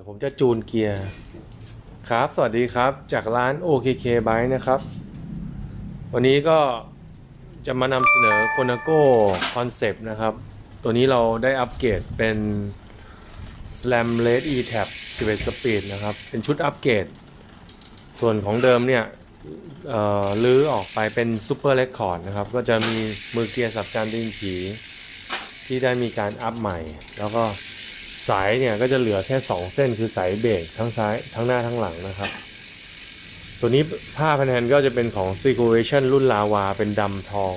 ดี๋ยวผมจะจูนเกียร์ ครับ สวัสดีครับ จากร้าน OKK Bike นะครับ วันนี้ก็จะมานำเสนอ Konago Concept นะครับ ตัวนี้เราได้อัปเกรดเป็น Slam Red E Tab 11 Speed นะครับ เป็นชุดอัปเกรด ส่วนของเดิมเนี่ยลื้อออกไปเป็น Super Record นะครับ ก็จะมีมือเกียร์สับจานดินผีที่ได้มีการอัพใหม่ แล้วก็ สายเนี่ยก็จะเหลือแค่ 2 เส้นคือสายเบรกทั้งซ้ายทั้งหน้าทั้งหลังนะครับ ตัวนี้ผ้าพันแฮนก็จะเป็นของ s e c u r a t i o n รุ่นลาวา เป็นดำทอง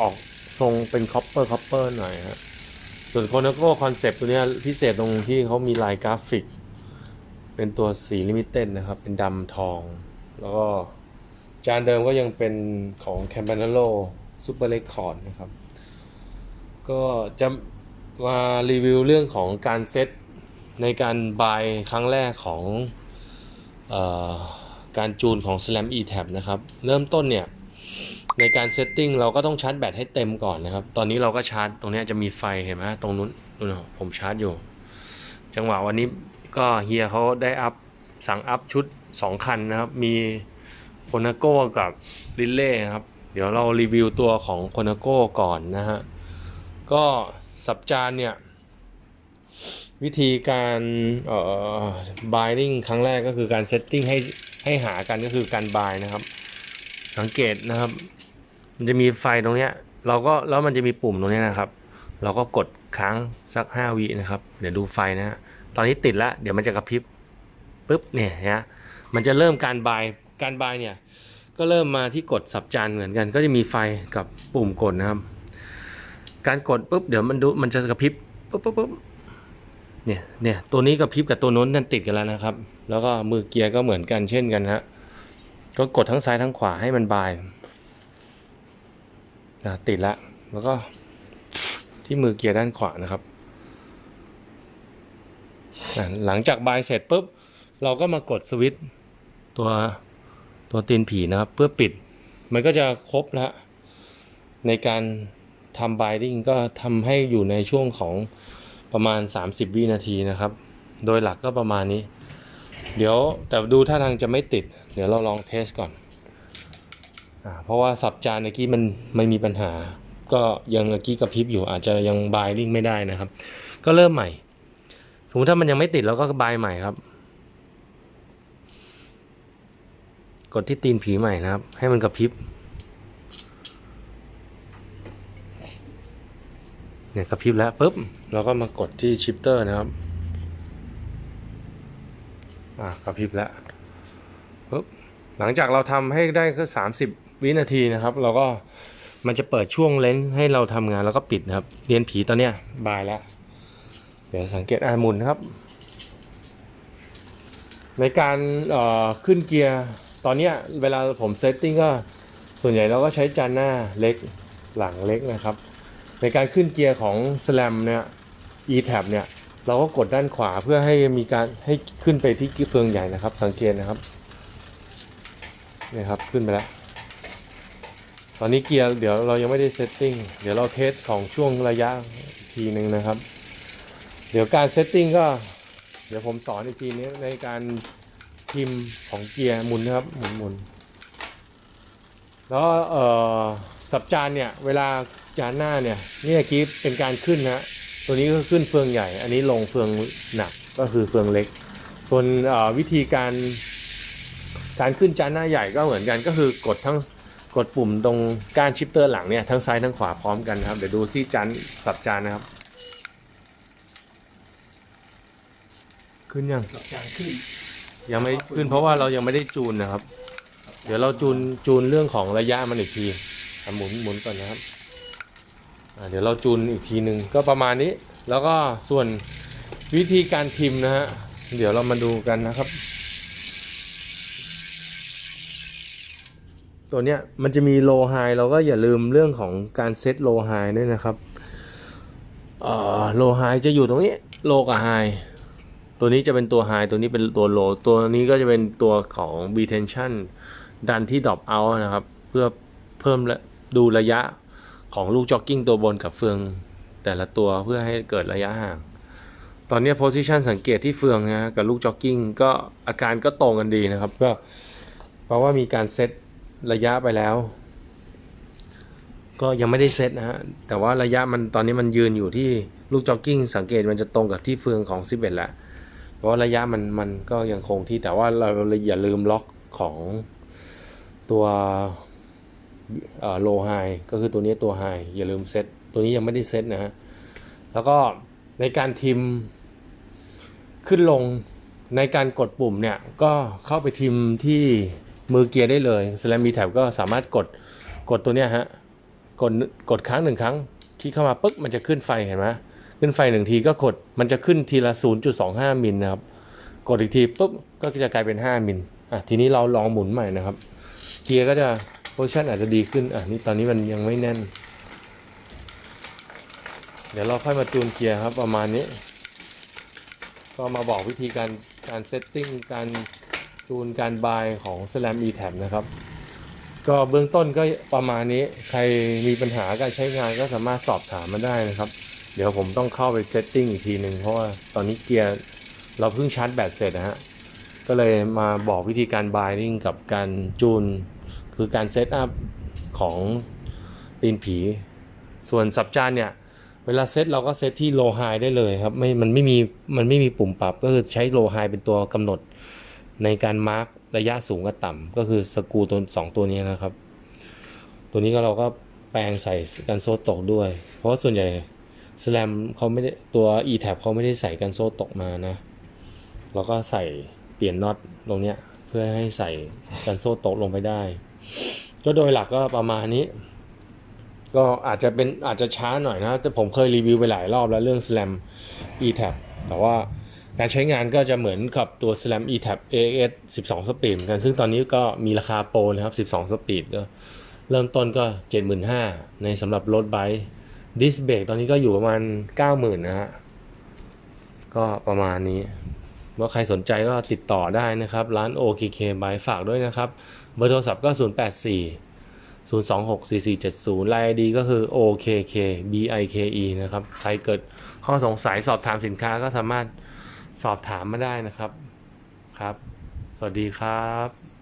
ออกทรงเป็นคอปเปอร์คอปเปอร์หน่อยฮะส่วน c o n a g o Concept ตัวนี้พิเศษตรงที่เขามีลายกราฟิก เป็นตัวสีลิมิเต็ดนะครับ เป็นดำทอง แล้วก็จานเดิมก็ยังเป็นของ Campanello Super Record นะครับ ก็จะ มารีวิวเรื่องของการเซตในการบายครั้งแรกของออการจูนของ Slam E Tab นะครับเริ่มต้นเนี่ย ในการเซตติ้งเราก็ต้องชาร์จแบตให้เต็มก่อนนะครับ ตอนนี้เราก็ชาร์จตรงนี้จะมีไฟเห็นไหมตรงนู้นนู่นผมชาร์จอยู่ จังหวะวันนี้ก็เฮียเขาได้อัพสั่งอัพชุด 2 คันนะครับ มีโคนาโก้กับลิเล่ครับ เดี๋ยวเรารีวิวตัวของโคนาโก้ก่อนนะฮะก็ สับจานเนี่ย วิธีการเอ่อ binding ครั้งแรกก็คือการ setting ให้ให้หากันก็คือการ bind นะครับ สังเกตนะครับ มันจะมีไฟตรงเนี้ย เราก็แล้วมันจะมีปุ่มตรงเนี้ยนะครับ เราก็กดค้างสัก5วินะครับ เดี๋ยวดูไฟนะฮะตอนนี้ติดแล้วเดี๋ยวมันจะกระพริบปุ๊บเนี่ยนะมันจะเริ่มการบายการบายเนี่ยก็เริ่มมาที่กดสับจานเหมือนกัน ก็จะมีไฟกับปุ่มกดนะครับ การกดปุ๊บเดี๋ยวมันดูมันจะกระพริบปุ๊บปุ๊บปุ๊บเนี่ยเนี่ยตัวนี้กระพริบกับตัวโน้นนั่นติดกันแล้วนะครับ แล้วก็มือเกียร์ก็เหมือนกันเช่นกันฮะก็กดทั้งซ้ายทั้งขวาให้มันบายนะติดแล้วแล้วก็ที่มือเกียร์ด้านขวานะครับ หลังจากบายเสร็จปุ๊บ เราก็มากดสวิตตัวตัวตีนผีนะครับ เพื่อปิด มันก็จะครบแล้วในการ ทำ binding ก็ทำให้อยู่ในช่วงของประมาณ 30 วินาทีนะครับ โดยหลักก็ประมาณนี้ เดี๋ยวแต่ดูท่าทางจะไม่ติด เดี๋ยวเราลองเทสก่อนอเพราะว่าสับจานเมื่อกี้มันไม่มีปัญหา ก็ยังเมื่อกี้กระพริบอยู่อาจจะยัง binding ไม่ได้นะครับ ก็เริ่มใหม่สมมติถ้ามันยังไม่ติดเราก็บายใหม่ครับ กดที่ตีนผีใหม่นะครับ ให้มันกระพริบ เนี่ยกระพริบแล้วปุ๊บเราก็มากดที่ชิปเตอร์นะครับอ่ากระพริบแล้วปุ๊บหลังจากเราทำให้ได้แค่สามสิบวินาทีนะครับ เราก็มันจะเปิดช่วงเลนส์ให้เราทำงานแล้วก็ปิดนะครับ เรียนผีตอนเนี้ยบายแล้ว เดี๋ยวสังเกตอาหมุนครับ ในการขึ้นเกียร์ตอนเนี้ยเวลาผมเซตติ้งก็ส่วนใหญ่เราก็ใช้จานหน้าเล็กหลังเล็กนะครับ ในการขึ้นเกียร์ของ Slam เนี่ย E-Tab เนี่ย เราก็กดด้านขวาเพื่อให้มีการให้ขึ้นไปที่เฟืองใหญ่นะครับ สังเกตนะครับนี่ครับ ขึ้นไปแล้ว ตอนนี้เกียร์เดี๋ยวเรายังไม่ได้เซตติ้งเดี๋ยวเราเทสของช่วงระยะทีหนึ่งนะครับ เดี๋ยวการเซตติ้งก็ เดี๋ยวผมสอนอีกทีนี้ในการพิมพ์ของเกียร์หมุนนะครับหมุนหมุนแล้วสับจานเนี่ย เวลา จานหน้าเนี่ยนี่เมื่อกี้เป็นการขึ้นนะตัวนี้ก็ขึ้นเฟืองใหญ่ อันนี้ลงเฟืองหนักก็คือเฟืองเล็ก ส่วนเอ่อวิธีการการขึ้นจานหน้าใหญ่ก็เหมือนกันก็คือกดทั้งกดปุ่มตรงก้านชิปเตอร์หลังเนี่ยทั้งซ้ายทั้งขวาพร้อมกันนะครับ เดี๋ยวดูที่จานสับจานนะครับ ขึ้นยังกับจานขึ้น ยังไม่ขึ้นเพราะว่าเรายังไม่ได้จูนนะครับ เดี๋ยวเราจูนจูนเรื่องของระยะมันอีกทีอะหมุนหมุนก่อนนะครับอะ เดี๋ยวเราจูนอีกทีหนึ่งก็ประมาณนี้ แล้วก็ส่วนวิธีการพิมพ์นะฮะ เดี๋ยวเรามาดูกันนะครับ ตัวเนี้ยมันจะมีโลไฮเราก็อย่าลืมเรื่องของการเซตโลไฮด้วยนะครับโลไฮจะอยู่ตรงนี้โลกับไฮตัวนี้จะเป็นตัว High ตัวนี้เป็นตัว Low ตัวนี้ก็จะเป็นตัวของ B tension ดันที่ drop out นะครับ เพื่อเพิ่มและดูระยะ ของลูกจ็อกกิ้งตัวบนกับเฟืองแต่ละตัวเพื่อให้เกิดระยะห่าง ตอนนี้โพ i ิชันสังเกตที่เฟืองนะฮะกับลูกจ็อกกิ้งก็อาการก็ตรงกันดีนะครับ ก็เพราะว่ามีการเซตระยะไปแล้ว ก็ยังไม่ได้เซตนะฮะแต่ว่าระยะมันตอนนี้มันยืนอยู่ที่ลูกจ็อกกิ้งสังเกตมันจะตรงกับที่เฟืองของ 11แหละเพราะระยะมันมันก็ยังคงที่แต่ว่าเราอย่าลืมล็อกของตัว โลไฮก็คือตัวนี้ตัวไฮอย่าลืมเซตตัวนี้ยังไม่ได้เซตนะฮะ แล้วก็ในการทิมขึ้นลงในการกดปุ่มเนี่ย ก็เข้าไปทิมที่มือเกียร์ได้เลย Slam B Tab ก็สามารถกดกดตัวเนี้ยฮะกดกดครั้งหนึ่งครั้งคลิกเข้ามาปึ๊บมันจะขึ้นไฟเห็นไหมขึ้นไฟหนึ่งทีก็กดมันจะขึ้นทีละ 0.25 มิลนะครับ กดอีกทีปุ๊บก็จะกลายเป็น 5 มิลอะทีนี้เราลองหมุนใหม่นะครับ เกียร์ก็จะ โพซิชันอาจจะดีขึ้น อะนี่ตอนนี้มันยังไม่แน่น เดี๋ยวเราค่อยมาจูนเกียร์ครับประมาณนี้ ก็มาบอกวิธีการการเซตติ้งการจูนการบายของ Slam e tab นะครับ ก็เบื้องต้นก็ประมาณนี้ ใครมีปัญหาการใช้งานก็สามารถสอบถามมาได้นะครับ เดี๋ยวผมต้องเข้าไปเซตติ้งอีกทีหนึ่งเพราะว่าตอนนี้เกียร์เราเพิ่งชาร์จแบตเสร็จนะฮะ ก็เลยมาบอกวิธีการบายนิ่งกับการจูน คือการเซตอัพของตีนผี ส่วนสับจานเนี่ย เวลาเซตเราก็เซตที่โลไฮได้เลยครับไม่มันไม่มีมันไม่มีปุ่มปรับก็คือใช้โลไฮเป็นตัวกำหนดในการมาร์กระยะสูงกับต่ำก็คือสกูตัวสองตัวนี้นะครับ ตัวนี้ก็เราก็แปลงใส่กันโซ่ตกด้วย เพราะว่าส่วนใหญ่สแลมเขาไม่ได้ตัว e tab เขาไม่ได้ใส่กันโซ่ตกมานะ เราก็ใส่เปลี่ยนน็อตตรงเนี้ยเพื่อให้ใส่กันโซ่ตกลงไปได้ ก็โดยหลักก็ประมาณนี้ ก็อาจจะเป็นอาจจะช้าหน่อยนะ แต่ผมเคยรีวิวไปหลายรอบแล้วเรื่อง Slam eTap แต่ว่าการใช้งานก็จะเหมือนกับตัว Slam eTap AX 12สปีดเหมือนกันซึ่งตอนนี้ก็มีราคาโปรนะครับ 12สปีดก็เริ่มต้นก็ 75,000ในสำหรับรถไบค์ดิสเบรกตอนนี้ก็อยู่ประมาณ 90,000 นะฮะ ก็ประมาณนี้ ว่าใครสนใจก็ติดต่อได้นะครับ ร้าน OKK by ฝากด้วยนะครับ เบอร์โทรศัพท์ก็ 084 0264470ไลน์ ID ก็คือ OKK BIKE นะครับ ใครเกิดข้อสงสัยสอบถามสินค้าก็สามารถสอบถามมาได้นะครับ ครับ สวัสดีครับ